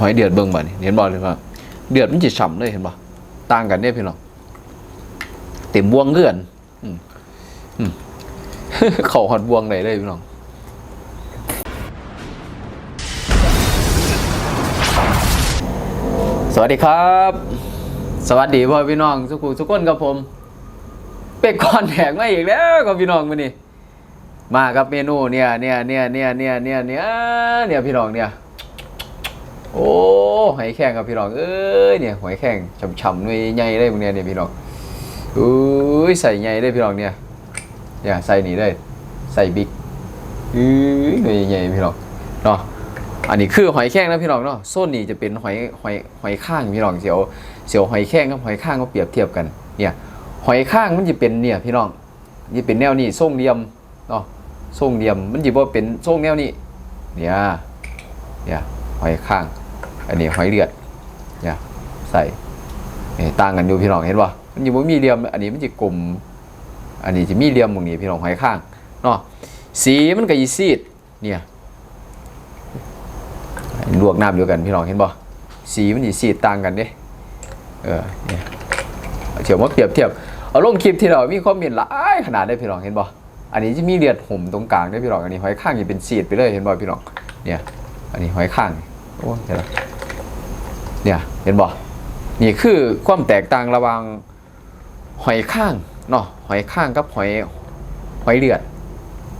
หอยเดือดเบิ่งบ่นี่เห็นบ่เลยว่าเดือดมันจะฉ่ำเลยเห็นบ่ต่างกันเนี่ยพี่น้องเต็มบวงเกือนอืมอืมเขาหอดบวงไหนเลยพี่น้องสวัสดีครับ สวัสดีพ่อพี่น้องทุกคนทุกคนกับผม เป็ก่อนแหกมาอีกแล้วกับพี่น้องมานี่มากับเมนูเนี่ยเนี่ยเนี่ยเนี่ยเนี่ยเนี่ยเนี่ยเนี่ยพี่น้องเนี่ย โอ้หอยแข้งกับพี่น้องเอ้ยเนี่ยหอยแข้งฉ่ำๆหน่วยใหญ่เลยพวกเนี้ยเนี่ยพี่น้องอุ้ยใส่ใหญ่เลยพี่น้องเนี่ยเนี่ยใส่นี่เลยใส่บิ๊กอุ้ยหน่วยใหญ่พี่น้องเนาะอันนี้คือหอยแข้งนะพี่น้องเนาะโซนนี้จะเป็นหอยหอยหอยข้างพี่น้องเสียวเสียวหอยแข้งกับหอยข้างก็เปรียบเทียบกันเนี่ยหอยข้างมันจะเป็นเนี่ยพี่น้องนี่เป็นแนวนี้ทรงเหลี่ยมเนาะทรงเหลี่ยมมันจะบ่เป็นทรงแนวนี้เนี่ยเนี่ยหอยข้าง อันนี้หอยเลือดเนี่ยใส่ต่างกันอยู่พี่น้องเห็นป่ะมันอยู่บ่มีเหลี่ยม อันนี้มันจะกลมอันนี้จะมีเหลี่ยมตรงนี้พี่น้องหอยข้างเนาะสีมันก็ยีซีดเนี่ยลวกน้ำเดียวกันพี่น้องเห็นป่ะสีมันยีซีดต่างกันเด้เออเนี่ยเฉียวมาเปรียบเทียบเอาลงคลิปที่เรามีความเห็นหลายขนาดได้พี่น้องเห็นป่ะอันนี้จะมีเลือดห่มตรงกลางได้พี่น้องอันนี้หอยข้างจะเป็นซีดไปเลยเห็นป่ะพี่น้องเนี่ยอันนี้หอยข้างโอ้เดี๋ยวนะ เนี่ยเห็นบ่นี่คือความแตกต่างระหว่างหอยข้างเนาะหอยข้างกับหอยหอยเลือด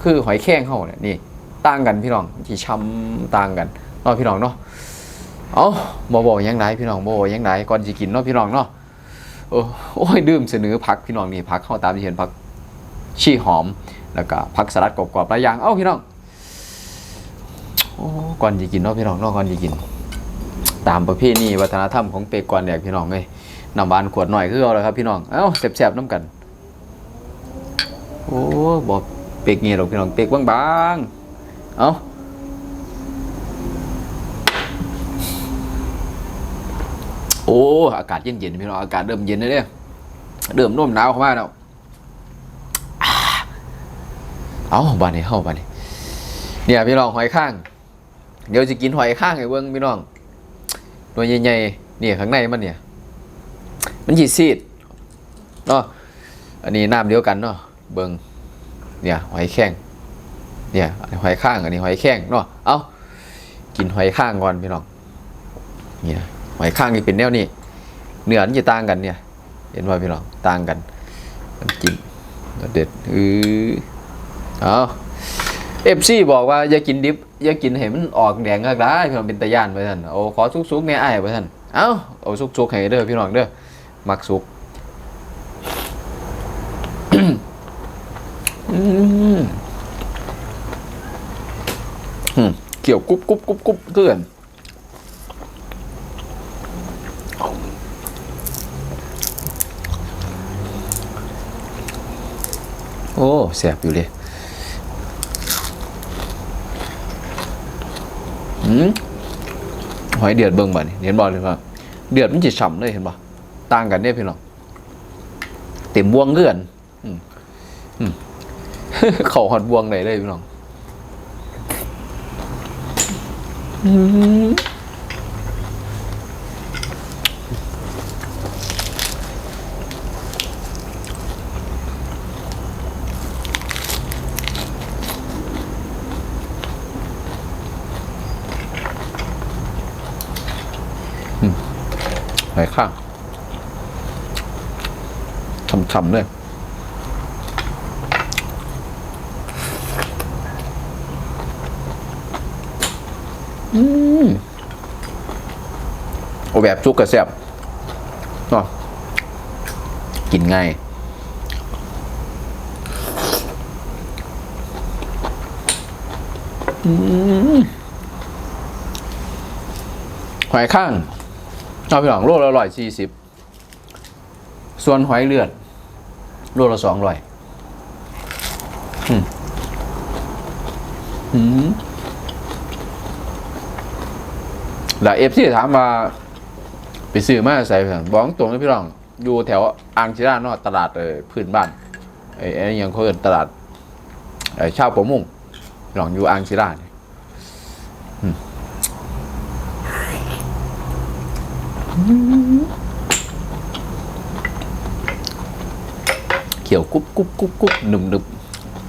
คือหอยแข้งเขาเนี่ยนี่ต่างกันพี่น้องที่ช้ำต่างกันเนาะพี่น้องเนาะเอาบ่บอกยังไงพี่น้องบ่บอกยังไงก่อนจะกินเนาะพี่น้องเนาะโอ้โอ้ยดื่มเสนอผักพี่น้องนี่ผักเข้าตามที่เห็นผักชี่หอมแล้วก็ผักสลัดกรอบๆหลายอย่างเอ้าพี่น้องโอ้ก่อนจะกินเนาะพี่น้องเนาะก่อนจะกิน ตามประเพณีวัฒนธรรมของเปกก่อนแดกพี่น้องเลยน้ำหวานขวดหน่อยคือเอาเลยครับพี่น้อง เอ้าแซ่บๆน้ำกัน โอ้บอกเปกเงี้ยหรอกพี่น้องเปกบางๆ เอ้าโอ้อากาศเย็นๆพี่น้องอากาศเริ่มเย็นแล้วเนี่ยเริ่มร่มหนาวเข้ามาแล้วเอ้าบานนี้เข้าบานนี้เนี่ยพี่น้องหอยข้าง เดี๋ยวจะกินหอยข้างไอ้เบิ้งพี่น้อง ตัวใหญ่ๆเนี่ยข้างในมันเนี่ย มันจีซีดเนาะอันนี้น้ำเดียวกันเนาะเบิ้งเนี่ยหอยแข้งเนี่ยหอยข้างอันนี้หอยแข้งเนาะเอากินหอยข้างก่อนพี่น้องเนี่ยหอยข้างนี่เป็นแนวนี้เนื้อมันจะต่างกันเนี่ย เห็นว่าพี่น้องต่างกันน้ำจิ้มเด็ดอือเอา เอฟซีบอกว่าอย่ากินดิบอย่ากินเห็นมันออกแดงก็ได้พี่น้องเป็นตะย่านไปท่านโอ้ขอสุกๆเนี่ยไอ้ไปท่านเอ้าเอาสุกๆให้เด้อพี่น้องเด้อมักสุกเกี่ยวกรุบกรุบกรุบกรุบเพื่อนโอ้แสบอยู่เลย อืม หอยเดือดเบิ่งบ่นี่เห็นบ่เลยว่าเดือดมันจะฉ่ำเลยเห็นบ่ต่างกันเนี่ยพี่น้องเต็มบวงเกือนอืมอืมเขาหอดบวงไหนเลยพี่น้อง หอยข้างฉ่ำๆเลยอืมโอแบบจุกกระแซบเนาะกินง่ายอืมหอยข้าง เอาไปหลังโลละร้อยสี่สิบส่วนหอยเลือดโลละสองร้อยอืมอืมแล้วเอฟซีถามมาไปซื้อมาใส่เพื่อนบอกตรงเลยพี่รอง อยู่แถวอ่างศิลานาะตลาดเออพื้นบ้านไอ้ยังเขาเอินตลาดไอ้ชาวประมงพี่รองอยู่อ่างศิลาเนี่ยอืม เขียวกุ๊บกุ๊บกุ๊บกุ๊บหนึบหนึบ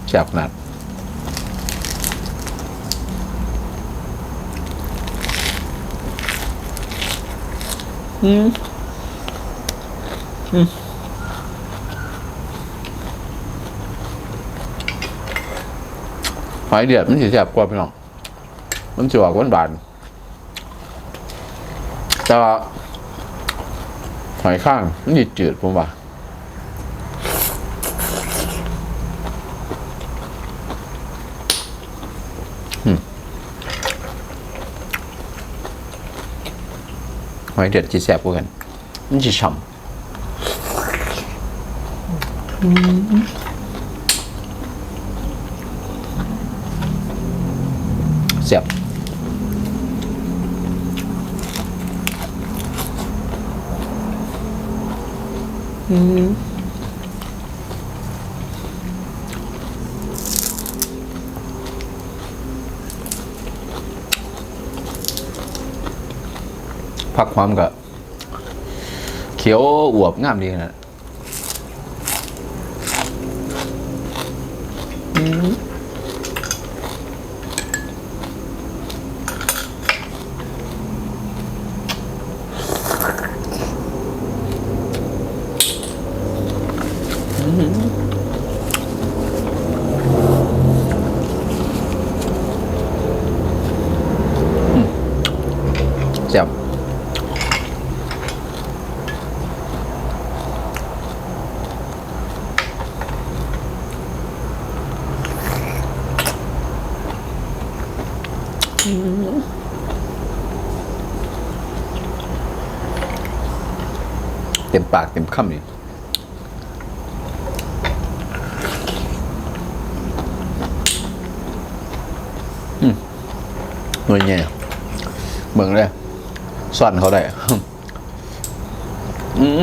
แซ่บขนาดอืมอืมหอยเดือดมันสิแซ่บกว่าพี่น้องมันจะออกหวานบานๆแต่ว่าห อยข้างนี่จืดผมว่าหอยเดือดจีแสบกว่ากันมันจะฉ่ำแสบ ผักความกับเขียวอวบงามดีนะแซ่บ เต็ม ปากเต็มคำนี่หน่วยเนี่ยเมืองเลยสั่นเขาได้ อืม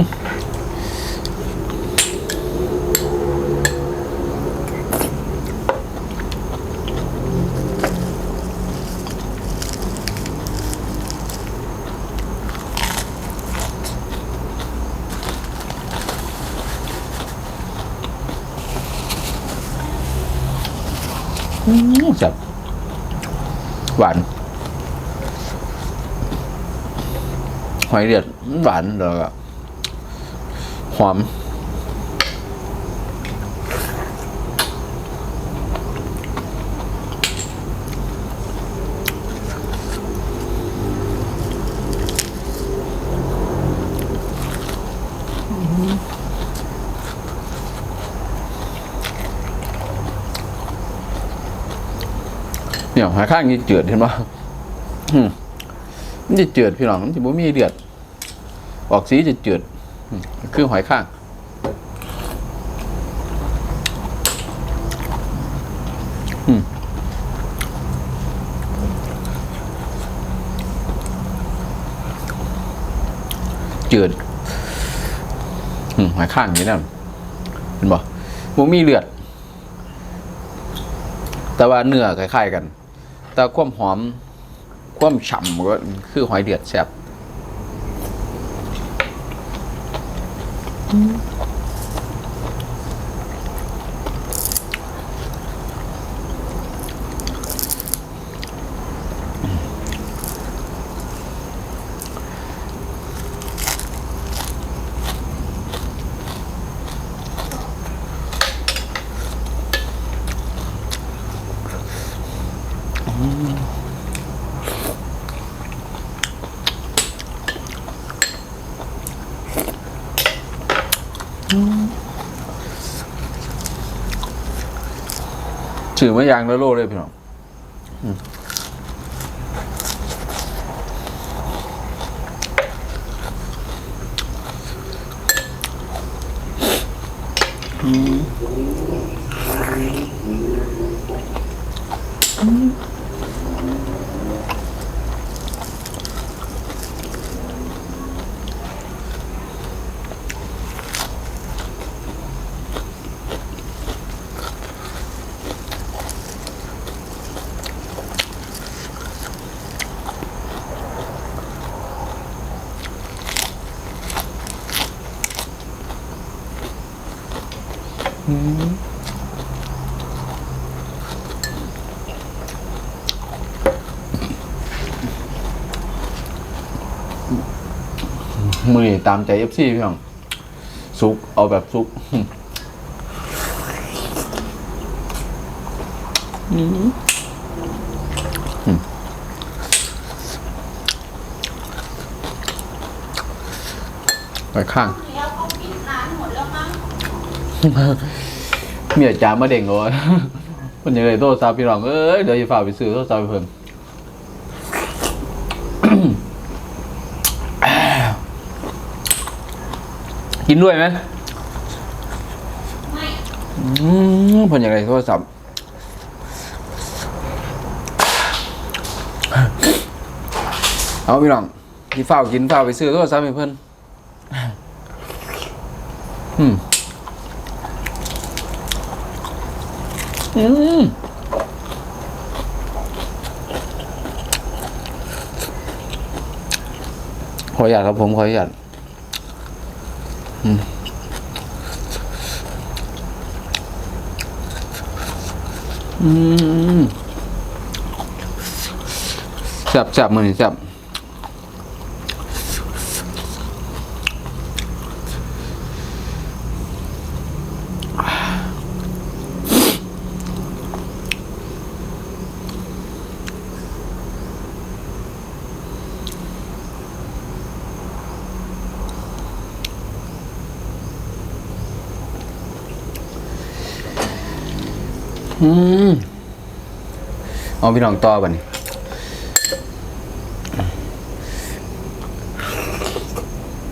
จับ หวานหอย เนี่ยหาข้างนี้เจือดเห็นปะมันจะเจือดพี่น้องมันจะบ่มีเดือด ออกสีจะเจือดคือหอยข้าง อืมเจือดอืมหอยข้างนี่นั่นเห็นบ่บ่มีเลือด แต่ว่าเนื้อคล้ายๆกัน แต่ความหอม ความฉ่ำก็คือหอยเดือดแซ่บ สื่อมายางแล้วโลดเลยพี่น้องอืม มือนี่ตามใจเอฟซีพี่น้องซุกเอาแบบซุกไปข้างแล้วเขากินทานหมดแล้วมั้ง เมียจ๋ามาเด้งเลยมันยังไงโทรศัพท์พี่น้องเอ้ยเดี๋ยวจะฝากไปซื้อโทรศัพท์ไปเพิ่มกินด้วยไหมไม่อืมเพิ่นยังไงโทรศัพท์เอาพี่น้องที่เฝ้ากินเฝ้าไปซื้อโทรศัพท์ให้เพิ่นอืม อืมขออนุญาตครับผมขออนุญาตอืมอืมแซ่บแซ่บมือนี่แซ่บ อืมเอาพี่น้องต่อบัน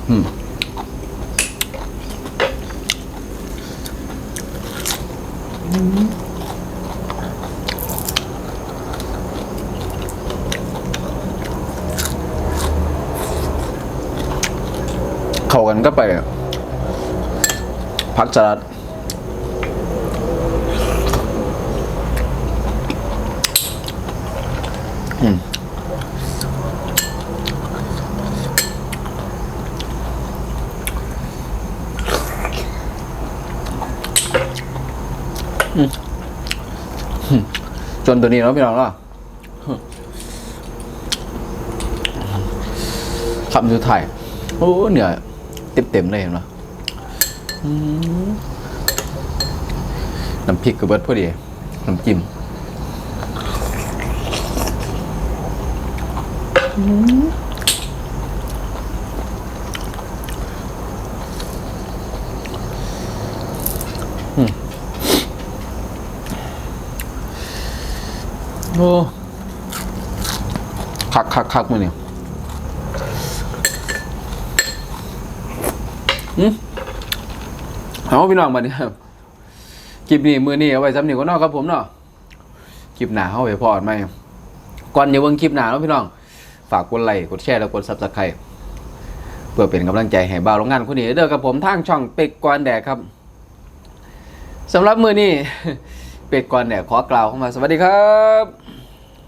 อืมเข้ากันก็ไป พักจรัดอืม จนตัวนี้แล้วพี่น้องเนาะคำสุดท้ายโอ้เหนื่อยเต็มเต็มๆเลยเห็นไหมอืมน้ำพริกกับเบิร์ดพอดี น้ำจิ้ม โอ้คักคักคักมือเนี่ยอืมเอาพี่น้องมาเนี่ยคลิปนี้มือนี้เอาไว้สำเนียงก็นอกครับผมเนาะคลิปหนาเอาไว้พอดไหมก่อนอย่าเบิ่งคลิปหนาเนาะพี่น้อง ฝากกดไลค์กดแชร์แล้วกดซับสไครต์เพื่อเป็นกำลังใจให้บ่าวโรงงานคนนี้เด้อกับผมทางช่องเป็กกวนแดกครับสำหรับมือนี้เป็กกวนแดกขอกล่าวเข้ามาสวัสดีครับ